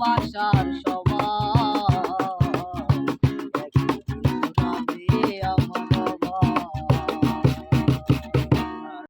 ভালোবাসার